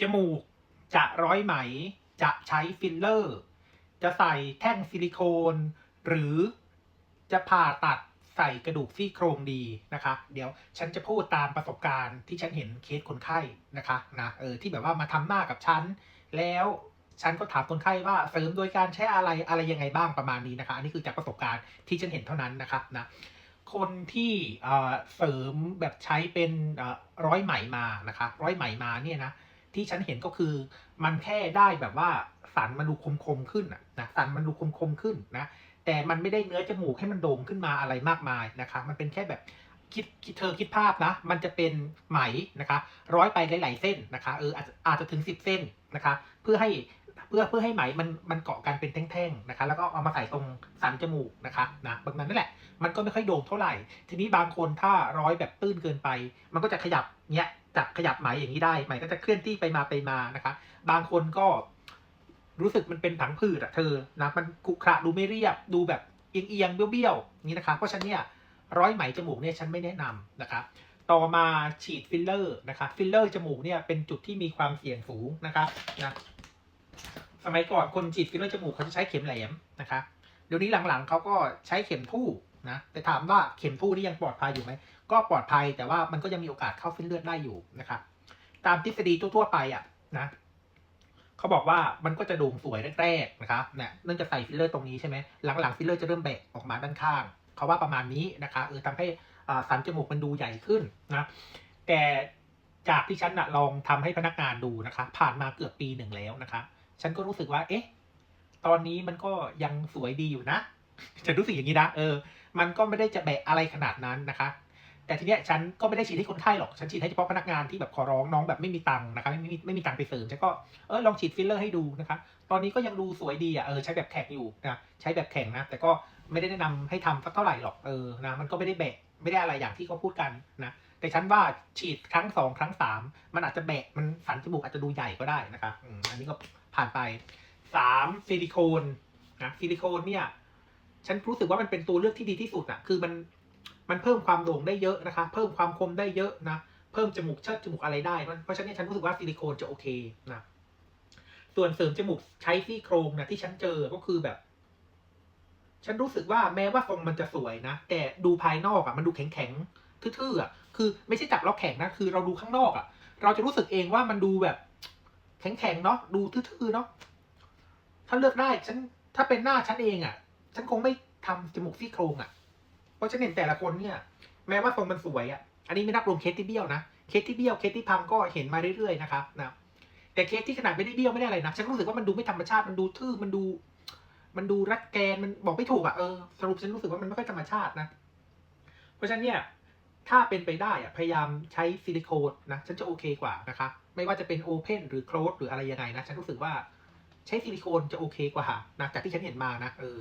จมูก จะร้อยไหม จะใช้ฟิลเลอร์ จะใส่แท่งซิลิโคน หรือจะผ่าตัดใส่กระดูกซี่โครงดีนะคะ เดี๋ยวฉันจะพูดตามประสบการณ์ที่ฉันเห็นเคสคนไข้นะคะนะเออที่แบบว่ามาทำหน้ากับฉัน แล้วฉันก็ถามคนไข้ว่าเสริมโดยการใช้อะไรอะไรยังไงบ้างประมาณนี้นะคะ อันนี้คือจากประสบการณ์ที่ฉันเห็นเท่านั้นนะครับนะคนที่เสริมแบบใช้เป็นร้อยไหมมานะคะ ร้อยไหมมาเนี่ยนะ ที่ฉันเห็นก็คือ มันแค่ได้แบบว่าสันมันดูคมๆขึ้นนะสันมันดูคมๆขึ้นนะแต่มันไม่ได้เนื้อจมูกให้มันโด่งขึ้นมาอะไรมากมายนะคะ มันเป็นแค่แบบคิดเธอคิดภาพนะ มันจะเป็นไหมนะคะ ร้อยไปหลาย ๆ เส้นนะคะเอออาจจะอาจจะถึงสิบเส้นนะคะ เพื่อให้เพื่อเพื่อให้ไหมมันมันเกาะกันเป็นแท่งๆนะคะ แล้วก็เอามาใส่ตรงสันจมูกนะคะนะบางนั้นนั่นแหละ มันก็ไม่ค่อยโด่งเท่าไหร่ ทีนี้บางคนถ้าร้อยแบบตื้นเกินไป มันก็จะขยับเนี้ย จะขยับไหมอย่างนี้ได้ไหมก็จะเคลื่อนที่ไปมาไปมานะคะ บางคนก็รู้สึกมันเป็นผังผืดอะเธอนะมันขรุขระดูไม่เรียบดูแบบเอียงเอียงเบี้ยวๆอย่างนี้นะคะ เพราะฉันเนี่ยร้อยไหมจมูกเนี่ยฉันไม่แนะนำนะคะต่อมาฉีดฟิลเลอร์นะคะฟิลเลอร์จมูกเนี่ยเป็นจุดที่มีความเสี่ยงสูงนะคะนะสมัยก่อนคนฉีดฟิลเลอร์จมูกเขาจะใช้เข็มแหลมนะคะเดี๋ยวนี้หลังๆเขาก็ใช้เข็มทู่ นะแต่ถามว่าเข็มทู่นี่ยังปลอดภัยอยู่ไหมก็ปลอดภัยแต่ว่ามันก็ยังมีโอกาสเข้าเส้นเลือดได้อยู่นะครับตามทฤษฎีทั่วๆไปอะนะเขาบอกว่ามันก็จะด่งสวยแรกๆนะครับเนี่ยเนื่องจากใส่ฟิลเลอร์ตรงนี้ใช่ไหมหลังๆฟิลเลอร์จะเริ่มแบกออกมาด้านข้างเขาว่าประมาณนี้นะคะเออทำให้สันจมูกมันดูใหญ่ขึ้นนะแต่จากที่ฉันนะลองทำให้พนักงานดูนะคะ ผ่านมาเกือบปีหนึ่งแล้วนะคะ ฉันก็รู้สึกว่า เอ๊ะ ตอนนี้มันก็ยังสวยดีอยู่นะ ฉันรู้สึกอย่างนี้นะเออ มันก็ไม่ได้จะแบะอะไรขนาดนั้นนะคะ แต่ทีเนี้ยฉันก็ไม่ได้ฉีดให้คนไข้หรอก ฉันฉีดให้เฉพาะพนักงานที่แบบขอร้องน้องแบบไม่มีตังค์นะคะ ไม่มีไม่มีตังค์ไปเสริมฉันก็เออลองฉีดฟิลเลอร์ให้ดูนะคะ ตอนนี้ก็ยังดูสวยดีอะเออใช้แบบแข็งอยู่นะใช้แบบแข็งนะ แต่ก็ไม่ได้แนะนำให้ทำสักเท่าไหร่หรอกเออนะมันก็ไม่ได้แบะไม่ได้อะไรอย่างที่เขาพูดกันนะแต่ฉันว่าฉีดครั้งสองครั้งสามมันอาจจะแบะมันสันจมูกอาจจะดูใหญ่ก็ได้นะคะอันนี้ก็ผ่านไปสามซิลิโคนนะซิลิโคนเนี่ย ฉันรู้สึกว่ามันเป็นตัวเลือกที่ดีที่สุดอะคือมันมันเพิ่มความโด่งได้เยอะนะคะ เพิ่มความคมได้เยอะนะ เพิ่มจมูกเชิดจมูกอะไรได้ เพราะฉะนั้นฉันรู้สึกว่าซิลิโคนจะโอเคนะ ส่วนเสริมจมูกใช้ซี่โครงนะที่ฉันเจอก็คือแบบ ฉันรู้สึกว่าแม้ว่าทรงมันจะสวยนะ แต่ดูภายนอกอะมันดูแข็งแข็งๆทื่อๆอะคือไม่ใช่จับแล้วแข็งนะ คือเราดูข้างนอกอะเราจะรู้สึกเองว่ามันดูแบบ แข็งๆเนาะ ดูทื่อๆเนาะ ถ้าเลือกได้ฉัน ถ้าเป็นหน้าฉันเองอะ่ะ ฉันคงไม่ทำจมูกซี่โครงอะ่ะ เพราะฉันเห็นแต่ละคนเนี่ย แม้ว่าทรงมันสวยอะ่ะ อันนี้ไม่นับรวมเคสที่เบี้ยวนะ เคสที่เบี้ยวเคสที่พังก็เห็นมาเรื่อยๆนะครับนะ แต่เคสที่ขนาดไม่ได้เบี้ยวไม่ได้อะไรนะ ฉันรู้สึกว่ามันดูไม่ธรรมชาติ มันดูทื่อ มันดู มันดูรัดแกน มันบอกไม่ถูกอะ่ะ เออ สรุปฉันรู้สึกว่ามันไม่ค่อยธรรมชาตินะ เพราะฉะนั้นเนี่ย ถ้าเป็นไปได้อะพยายามใช้ซิลิโคนนะ ฉันจะโอเคกว่านะคะ ไม่ว่าจะเป็นโอเพนหรือโคลสหรืออะไรยังไงนะ ฉันรู้สึกว่าใช้ซิลิโคนจะโอเคกว่านะ จากที่ฉันเห็นมานะ เออ